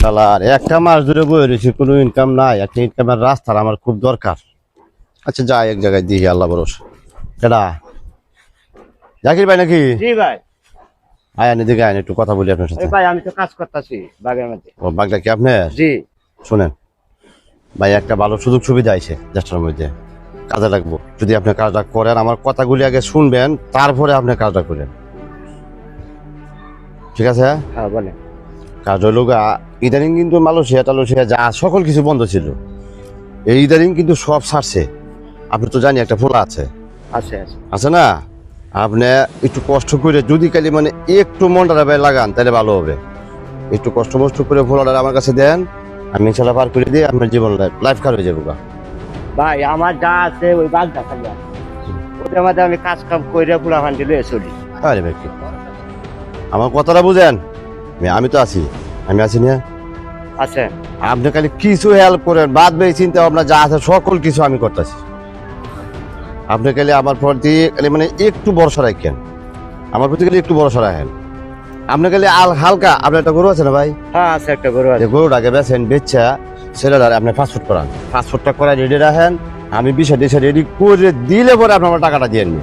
শালার একটা মাস ধরে বয়ে রয়েছি কোনো ইনকাম নাই একটা ইনকামের রাস্তার আমার খুব দরকার। আচ্ছা যাই এক জায়গায় দিই আল্লাহ বরস কেডা? জাকির ভাই নাকি? জি ভাই। আয়ান এদিকে আয়ন একটু কথা বলি আপনার সাথে। ভাই আমি তো কাজ করতেছি বাগের মধ্যে। ও বাগদা কি আপনার? জি। শুনেন ভাই একটা ভালো সুযোগ সুবিধা আছে জ্যেষ্ঠের মধ্যে। কাজে লাগবো। যদি আপনি কাজটা করেন আমার কথাগুলি আগে শুনবেন তারপরে আপনি কাজটা করেন। ঠিক আছে? হ্যাঁ বলেন। কাজ হইল গা ইদানিং কিন্তু মালয়েশিয়া টালয়েশিয়া যা সকল কিছু বন্ধ ছিল। এই ইদানিং কিন্তু সব ছাড়ছে আপনি তো জানি একটা ফোলা আছে আছে। আছে না? আপনি একটু কষ্ট করে যদি খালি মানে একটু মনটা ভাই লাগান তাহলে ভালো হবে। একটু কষ্ট মষ্ট করে ফোলাটা আমার কাছে দেন আমি ইনশাল্লাহ পার করে দিই আপনার জীবন লাইফ খারাপ হয়ে যাব ভাই আমার যা আছে ওই বাগদা খালি। ওদের মধ্যে আমি কাজ কাম করে পুরা ফান্ডি লয়ে চলি। আরে ভাই আমার কথাটা বুঝেন? আমি- আমি তো আছি। আমি আছি না? আছে আপনি খালি কিছু হেল্প করেন বাদ বে চিন্তা ভাবনা যা আছে সকল কিছু আমি করতেছি। আপনি খালি আমার প্রতি খালি মানে একটু ভরসা রাখেন আমার প্রতি খালি একটু ভরসা রাখেন আপনি খালি আল হালকা আপনার একটা গরু আছে না ভাই? হ্যাঁ আছে একটা গরু আছে। গরুটাকে বেছেন বেচা ছেলেটার আপনি পাসপোর্ট করান। পাসপোর্টটা করে রেডি রাখেন আমি বিষয় দেশে রেডি করে দিলে পরে আপনি আমার টাকাটা দিয়ে নিন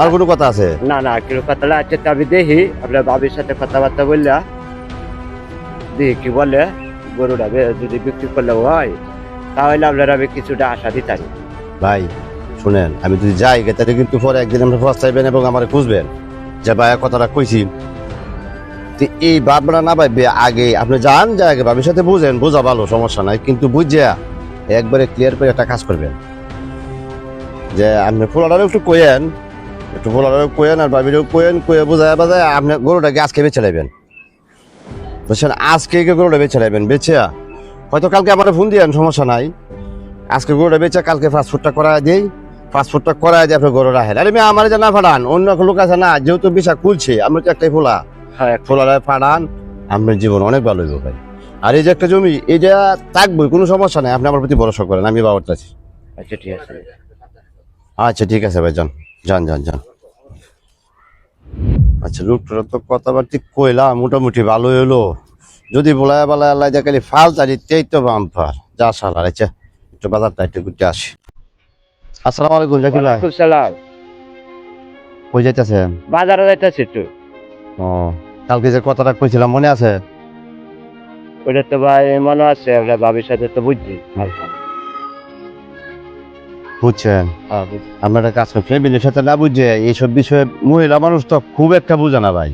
আর কোনো কথা আছে? না না কিরো কথা আছে তো আমি দেখি আপনার বাবির সাথে কথাবার্তা বললা। দেখি কি বলে গরুটাকে যদি বিক্রি করলে হয় তাহলে আপনার আমি কিছুটা আশা দিতাম। ভাই শুনেন, আমি যদি যাই, তাহলে কিন্তু পরে একদিন আপনি পস্তাইবেন এবং আমার খুঁজবেন। যে ভাই কথাটা কইছি। তো এই ভাবনা না ভাববে আগে আপনি যান, যে আগে ভাবির সাথে বুঝেন, বোঝা ভালো, সমস্যা নাই। কিন্তু বুঝে একবারে ক্লিয়ার করে একটা কাজ করবেন। যে আপনি ফুলাটারও একটু কয়েন একটু ফুলাটারও কয়েন আর ভাবিরও কয়েন কয়ে বোঝায় বাজায় আপনি গরুটাকে আজকে বেছে নেবেন বুঝছেন? আজকে গরুটা বেছে নেবেন বেছে হয়তো কালকে আমার ফোন দিয়েন, সমস্যা নাই। আজকে গরুটা বেচে কালকে পাসপোর্টটা করা দিই। পাসপোর্টটা করা দিয়ে আপনি গরু রাখেন। আরে মেয়ে আমার জানা ফাটান অন্য লোক আছে না যেহেতু বিষা খুলছে আমরা তো একটাই ফোলা। হ্যাঁ ফোলাটা ফাটান আপনার জীবন অনেক ভালো হইব ভাই। আর এই যে একটা জমি এটা থাকবই কোনো সমস্যা নাই আপনি আমার প্রতি ভরসা করেন আমি বাবার আছি আচ্ছা ঠিক আছে। আচ্ছা ঠিক আছে ভাই যান যান যান যান। আচ্ছা লোকটা তো কথাবার্তি কইলাম মোটামুটি ভালো হলো যদি বলায় বলায় আল্লাহ যা খালি ফাল তারি তেই তো বাম্পার। যা সালার আচ্ছা একটু বাজারটা একটু ঘুরতে আসি। আসসালামু আলাইকুম জাকির ভাই। ওয়ালাইকুম সালাম। কই যাইতেছেন? বাজারে যাইতেছি একটু। ও কালকে যে কথাটা কইছিলাম মনে আছে? ওটা তো ভাই মনে আছে আপনার বাবির সাথে তো বুঝছি বুঝছেন? হ্যাঁ একটা কাজ সাথে না বুঝে এইসব বিষয়ে মহিলা মানুষ তো খুব একটা বুঝে না ভাই।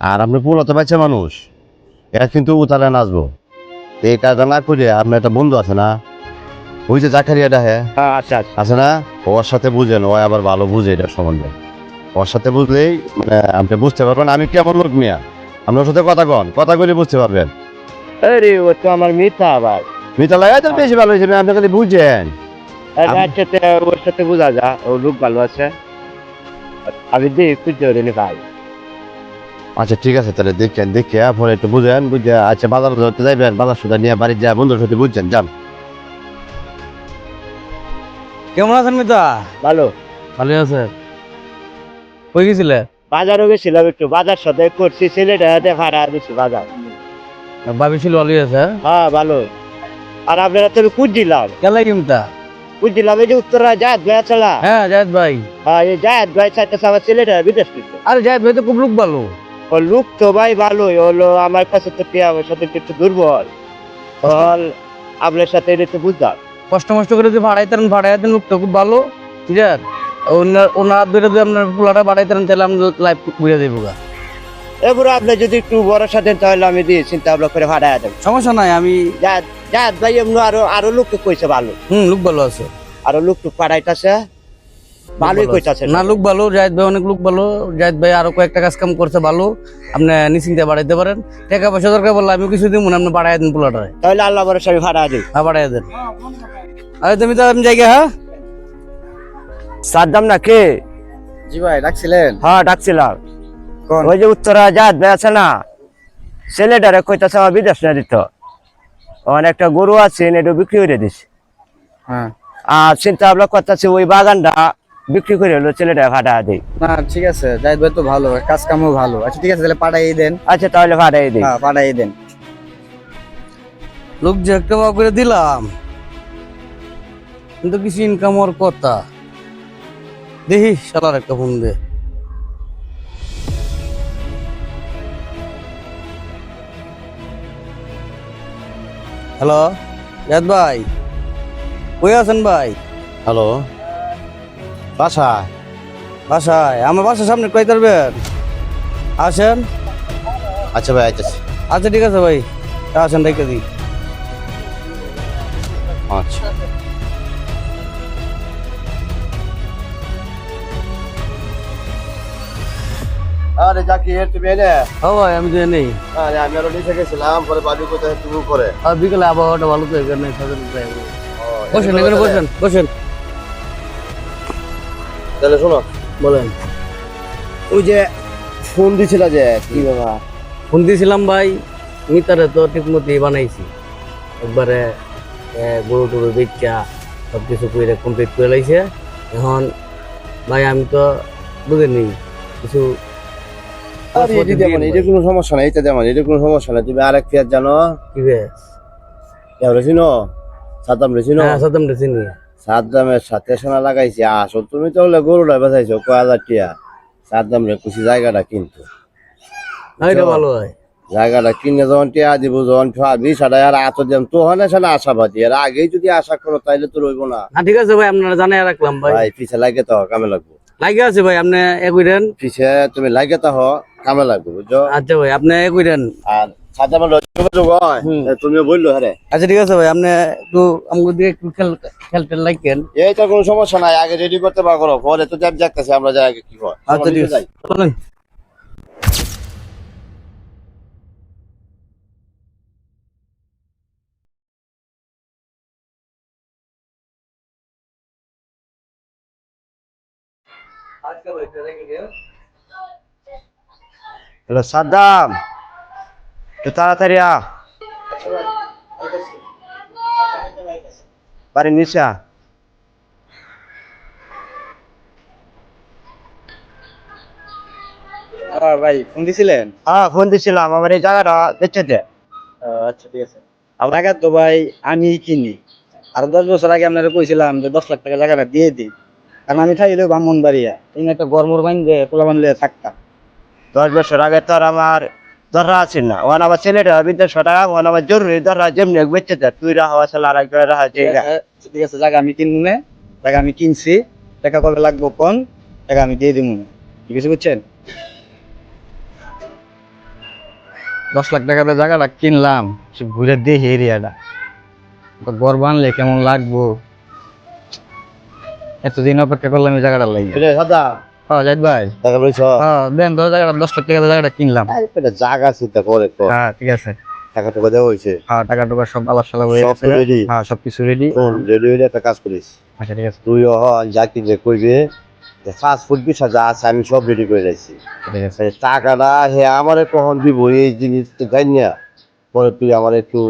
আর আপনি পুরো তো বাচ্চা মানুষ। এরা কিন্তু উতারে নাচবো। এই কাজটা না করে আপনার একটা বন্ধু আছে না? ওই যে জাকারিয়াটা হ্যাঁ? হ্যাঁ আচ্ছা আচ্ছা আছে না? ওর সাথে বুঝেন ও আবার ভালো বুঝে এটা সম্বন্ধে। ওর সাথে বুঝলেই মানে আপনি বুঝতে পারবেন আমি কেমন লোক মিয়া? আপনার সাথে কথা কন কথা বলে বুঝতে পারবেন। আরে ও তো আমার মিথ্যা আবার। মিতা লাগে তো বেশি ভালো হয়েছে আপনি খালি বুঝেন। সাথে ওর সাথে বোঝা যা ও লোক ভালো আছে। আমি দেখি খুঁজতে পারিনি ভাই। আচ্ছা ঠিক আছে তাহলে দেখেন দেখে পরে একটু বুঝেন বুঝে আচ্ছা বাজার ধরতে যাইবেন বাজার সুদা নিয়ে বাড়ি যা বন্ধুর সাথে বুঝছেন যান। কেমন আছেন মিতা? ভালো। ভালো আছে। কই গেছিলে? বাজারও গেছিলাম একটু বাজার সাথে করছি ছেলেটা হাতে ভাড়া দিচ্ছি বাজার। ভাবি ছিল ভালো আছে হ্যাঁ? ভালো। আর আপনারা তো কুদ দিলাম? কেলাই কিমতা কুদ দিলাম? এই যে উত্তরা জায়দ ভাই চলা হ্যাঁ জায়দ ভাই। হ্যাঁ এই জায়দ ভাই চাইতেছে আমার ছেলেটা বিদেশ আরে জায়দ ভাই তো খুব লোক ভালো। ও লোক তো ভাই ভালোই হলো আমার কাছে তো টিয়া আমার সাথে একটু দুর্বল। হল আপনার সাথে এটা তো বুঝলাম। কষ্ট মষ্ট করে যদি ভাড়াইতেন ভাড়াইতেন লোকটা খুব ভালো। ঠিক আছে? ওনার ওনার ধরে যদি আপনার পোলাটা বাড়াইতেন তাহলে আমি লাইফ বুঝে দেবো গা। এবার আপনি যদি একটু ভরসা দেন তাহলে আমি দিয়ে চিন্তা ভাবনা করে ভাড়া দেব। সমস্যা নাই আমি যা যা ভাই এমনি আরও আরও লোককে কইছে ভালো। হুম লোক ভালো আছে। আরও লোক টুক পাঠাইতেছে ভালোই কইতাছে। না লোক ভালো জায়দ ভাই অনেক লোক ভালো। জায়দ ভাই আরও কয়েকটা কাজ কাম করছে ভালো। আপনি নিশ্চিন্তে বাড়াইতে পারেন। টাকা পয়সা দরকার বললে আমি কিছু দিব না আপনি বাড়াই দেন পোলাটারে। তাহলে আল্লাহ ভরসা আমি ভাড়া দিই। হ্যাঁ বাড়াই দেন। আরে তুমি তো আমি জায়গা হ্যাঁ? সাদ্দাম না কে জি ভাই ডাকছিলেন? হ্যাঁ ডাকছিলাম। কোন? ওই যে উত্তরা জাত ভাই আছে না? ছেলেটারে কইতাছে আমার বিদেশ না দিত। অনেকটা গরু আছে এটা বিক্রি করে দিছে। হ্যাঁ। আর চিন্তা ভাবনা করতেছে ওই বাগানটা বিক্রি করে হলো ছেলেটা ভাড়া দিই না ঠিক আছে জাহিদ ভাই তো ভালো কাজ কামও ভালো। আচ্ছা ঠিক আছে তাহলে পাঠাই দেন। আচ্ছা তাহলে ভাড়াই দিই। হ্যাঁ পাঠাই দেন। লোক যে একটা করে দিলাম। কিন্তু কিছু ইনকাম হওয়ার কথা। দেখি শালার একটা ফোন দে। হ্যালো ইয়াদ ভাই? কই আছেন ভাই? হ্যালো বাসা বাসায়? আমার বাসার সামনে কই তারবেন আসেন। আচ্ছা ভাই আচ্ছা আচ্ছা ঠিক আছে ভাই। আসেন রেখে দিই। আচ্ছা। আরে জাকির তুমি এনে? ও ভাই আমি তো নেই আরে আমি আরও নিচে গেছিলাম পরে বাবি কোথায় তুমি করে আর বিকেলে আবহাওয়াটা ভালো তো এখানে সাথে বসেন এখানে বসেন বসেন। তাহলে শোনো। বলেন। ওই যে ফোন দিছিল যে কি বাবা? ফোন দিয়েছিলাম ভাই মিটারে তো ঠিক মতো বানাইছি। একবারে গরু টরু বেচা সব কিছু করে কমপ্লিট করে লাইছে। এখন ভাই আমি তো বুঝেনি কিছু আরে এটা কোনো সমস্যা নাই এটা দেবো না, এটা কোনো সমস্যা নাই। তুমি আরেক পেঁয়াজ জানো। কি বেশ কেউ রেছিনো সাদ্দাম রেছিনো হ্যাঁ সাদাম চিনি। সাদ্দামের সাথে সোনা লাগাইছি। আসো তুমি তো হলে গরুটা বেচাইছো কয় হাজার টিয়া? সাদ্দাম রে খুশি জায়গাটা কিন্তু। ভালো হয়। জায়গাটা কিনে যখন টিয়া দিব যখন ফাবি সেটা আর আত দিলাম। তো হয় না সেটা আশাবাদী। আর আগেই যদি আশা করো তাইলে তো রইবো না। না ঠিক আছে ভাই আপনারা জানাই রাখলাম ভাই। ভাই পিছে লাগে তো কামে লাগবো। লাগে আছে ভাই আপনি এ কইরেন পিছে তুমি লাগে তো হ কামে লাগবো বুঝছ? আচ্ছা ভাই আপনি এ কইরেন আর হয় হুম। তুমি বলল আচ্ছা ঠিক আছে ভাই আপনি একটু আমাকে দিয়ে একটু খেল খেল টেল লাগেন এই তো কোনো সমস্যা নাই আগে রেডি করতে পারো তো আমরা যাই আগে কি হয়। আচ্ছা ঠিক আছে। চলেন। হ্যালো সাদ্দাম। একটু তাড়াতাড়ি আ। বাড়ি নিচে আ। ভাই ফোন দিছিলেন? হ্যাঁ ফোন দিছিলাম আমার এই জায়গাটা দেখছে আচ্ছা ঠিক আছে। জায়গা তো ভাই আমি কিনি। আর দশ বছর আগে আপনারা কইছিলাম যে দশ লাখ টাকা জায়গাটা দিয়ে দিই কারণ আমি খাইলে ব্রাহ্মণ বাড়িয়া এই একটা গরমর বান্ধে পোলা বান্ধলে থাকতাম দশ বছর আগে তো আর আমার আছে না। ওখানে আমার ছেলেটা টাকা ওখানে আমার জরুরি ধরা যেমনি বেচে দে তুই রাহা আছে আর রাহা ঠিক আছে জায়গা আমি কিনবো না আমি কিনছি টাকা কবে লাগবো কোন টাকা আমি দিয়ে দিব ঠিক আছে বুঝছেন? দশ লাখ টাকা দিয়ে জায়গাটা কিনলাম সে ঘুরে দেখি এরিয়াটা। ঘর বানলে কেমন লাগবো? এতদিন অপেক্ষা করলাম এই জায়গাটা লাগবে সাদ্দাম হ্যাঁ জাহিদ ভাই। টাকা বলছ হ্যাঁ দেন দশ টাকা জায়গাটা কিনলাম। এটা জায়গা চিন্তা করে হ্যাঁ ঠিক আছে। টাকা টাকা দেওয়া হয়েছে হ্যাঁ টাকা টুকা সব আলাপ সালাপ হয়ে গেছে। ready? হ্যাঁ সব কিছু রেডি রেডি হইলে একটা কাজ করিস। আচ্ছা ঠিক আছে। তুই হন জাকির যে কইবে ফাস্ট ফুড হাজার আছে আমি সব রেডি করে রাখছি। টাকাটা হে আমারে কখন দিব? এই জিনিস জানি না। পরে তুই আমার একটু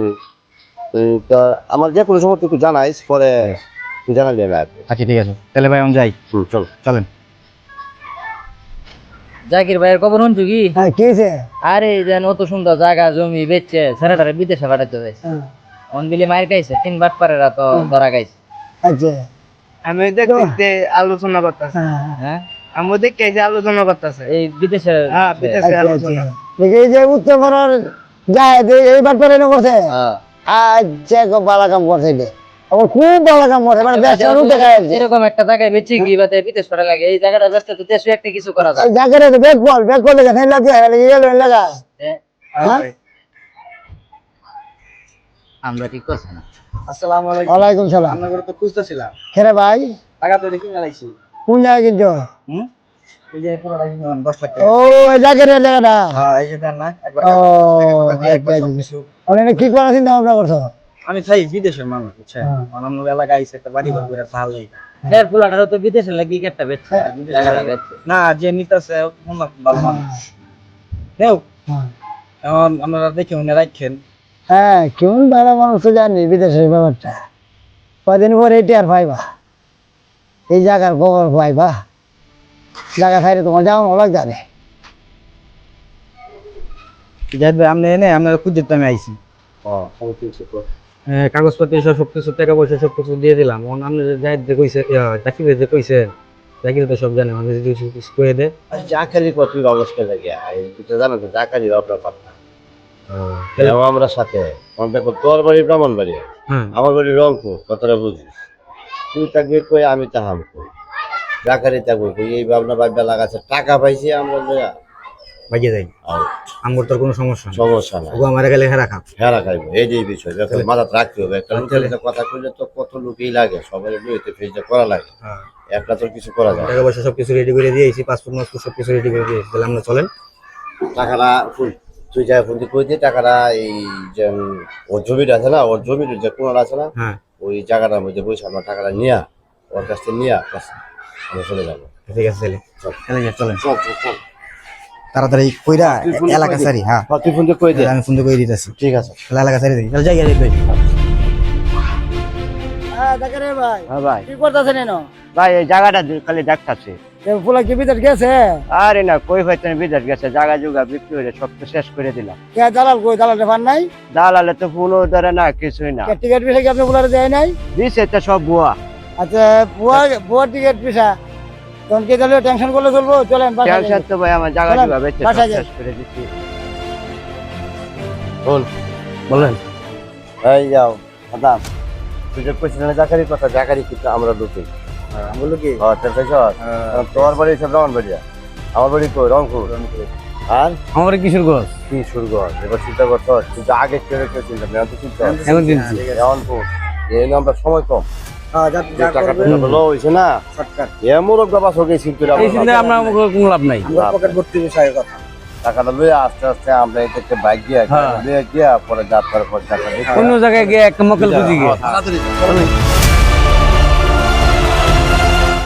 আমার যে কোনো সময় তুই একটু জানাইস পরে তুই জানাবি আচ্ছা ঠিক আছে। তাহলে ভাই আমি যাই। চল। চলেন। জাকির ভাইয়ের খবর শুনছো কি? হ্যাঁ কি আরে যেন অত সুন্দর জায়গা জমি বেচছে ছেলেটারে বিদেশে পাঠাতে হয়েছে। অন দিলে মায়ের খাইছে তিন বাট পারেরা তো ধরা খাইছে। আচ্ছা। আমি দেখতে আলোচনা করতেছে। হ্যাঁ। হ্যাঁ? আমি দেখতে যে আলোচনা করতেছে। এই বিদেশে হ্যাঁ বিদেশে আচ্ছা আলোচনা। আচ্ছা। দেখি এই যে উত্তর পাড়ার যায় এইবার পরে এনে করছে? হ্যাঁ। আচ্ছা খুব ভালো কাম করছে। আমার খুব ভালো কাম করছে মানে ব্যবসা দেখা যাচ্ছে এরকম একটা জায়গায় বেচে কি বাতে বিদেশ পাঠা লাগে এই জায়গাটা ব্যস্ত তো দেশে একটা কিছু করা যায় জায়গাটা তো ব্যাগ বল ব্যাগ করলে কেন লাগে গেল লাগা হ্যাঁ? হ্যাঁ আমরা ঠিক করছি না আসসালামু আলাইকুম ওয়ালাইকুম সালাম আপনার তো খুঁজতেছিলাম খেরে ভাই টাকা তো দেখি লাইছি কোন জায়গায় কিনছো হুম এই যে পুরো টাকা কিনলাম লাখ ও এই জায়গাটা জায়গাটা হ্যাঁ এই যে না একবার ও একবার সব কিছু। অনেক কি করার চিন্তা ভাবনা করছ আমি চাই বিদেশের মানুষ বুঝছেন? হ্যাঁ। অন্যান্য এলাকায় আইসে একটা বাড়ি ঘর করে ভালোই এর পোলাটা তো বিদেশে লাগি একটা বেচছে। না যে নিতেছে ভালো মানুষ। দেও হ্যাঁ। এখন আপনারা দেখে উনি রাখেন। হ্যাঁ কেমন ভালো মানুষ তো জানি বিদেশের ব্যাপারটা। কদিন পরে এটি আর পাইবা এই জায়গার খবর পাইবা জায়গা খাইলে তোমার যাওয়া অনেক জানে জাহিদ ভাই আপনি এনে আপনার খুঁজে তো আমি আইছি। হ্যাঁ, কাগজপত্র সব সব কিছু টাকা পয়সা সব কিছু দিয়ে দিলাম। এখন আপনি যাই যে কইছে চাকরি যে কইছে চাকরি তো সব জানে আমি যদি কিছু করে দে জাকারির কত অবস্থা লাগে এটা জানো তো জাকারির আপনার কথা এও আমরা সাথে আমার দেখো তোর বাড়ি ব্রাহ্মণ বাড়ি হ্যাঁ। আমার বাড়ি রংপুর কথাটা বুঝিস। তুই থাকবি কই আমি তাহাম কই? জাকারি থাকব কই এই ভাবনা ভাবনা লাগাচ্ছে টাকা পাইছি আমরা বাজিয়ে যাই আমার তোর কোনো সমস্যা সমস্যা নাই। ওগো আমার গেলে হেরা খাম হেরা খাইবো এই যে বিষয় ব্যাপার মাথা রাখতে হবে একটা লোকের কথা কইলে তো কত লোকই লাগে সবাই লইতে ফেজটা করা লাগে। হ্যাঁ। একটা তো কিছু করা যায় টাকা পয়সা সব কিছু রেডি করে দিয়েছি পাসপোর্ট মাসপোর্ট সব কিছু রেডি করে দিয়েছি তাহলে আমরা চলেন। টাকাটা ফুল- তুই যা ফোন দিয়ে কই দিয়ে টাকাটা এই যে ওর জমিটা আছে না ওর জমির যে কোনার আছে না হ্যাঁ। ওই জায়গাটার মধ্যে বসে আমরা টাকাটা নিয়া ওর কাছ থেকে নিয়া আমরা চলে যাব। ঠিক আছে চল। চলেন। চল চল চল। তাড়াতাড়ি কইরা করে এলাকা সারি হ্যাঁ। হ্যাঁ, তুই ফোন দে? আমি ফোন কই দিতেছি। ঠিক আছে। তাহলে এলাকা সারি দিই তাহলে যাই যাই ভাই হ্যাঁ ভাই। হ্যাঁ ভাই। কি করতেছেন এনো? ভাই এই জায়গাটা খালি দেখতাছি। ফুলা কি বিদেশ গেছে? আরে না কই হইতেন বিদেশ গেছে? জায়গা জুগা বিক্রি হয়ে সব তো শেষ করে দিলাম। কে দালাল কই? দালাল ফান নাই? দালালে তো ফোনও ধরে না কিছুই না। টিকিট পিসা কি আপনি ফুলারে দেয় নাই? দিছে তো সব বুয়া আচ্ছা বুয়া বুয়া টিকিট পিসা। তখন কি তাহলে টেনশন করলে চলবো চলেন টেনশন তো ভাই আমার জায়গা বাসায় যাই। বলেন। এই যাও দাদা তুই যে কইছিস না কথা জাকারি কিন্তু আমরা লুকি। বলল কি হ্যাঁ তার বাড়ি সব রঙন বাড়ি আমার বাড়ি কই? রংপুর। আর? আমার কিশোর গছ কি শুরু কর এবার চিন্তা করতে হয় তুই আগে কেউ চিন্তা নেই তো চিন্তা এখন এমন এই নাম্বার সময় কম। হ্যাঁ টাকাটা লইয়া আস্তে আস্তে আমরা এটা একটা বাইক দিয়ে হ্যাঁ। গিয়া পরে যাত্রার পর অন্য জায়গায় গিয়ে একটা মক্কেল বুঝি গিয়ে। তাড়াতাড়ি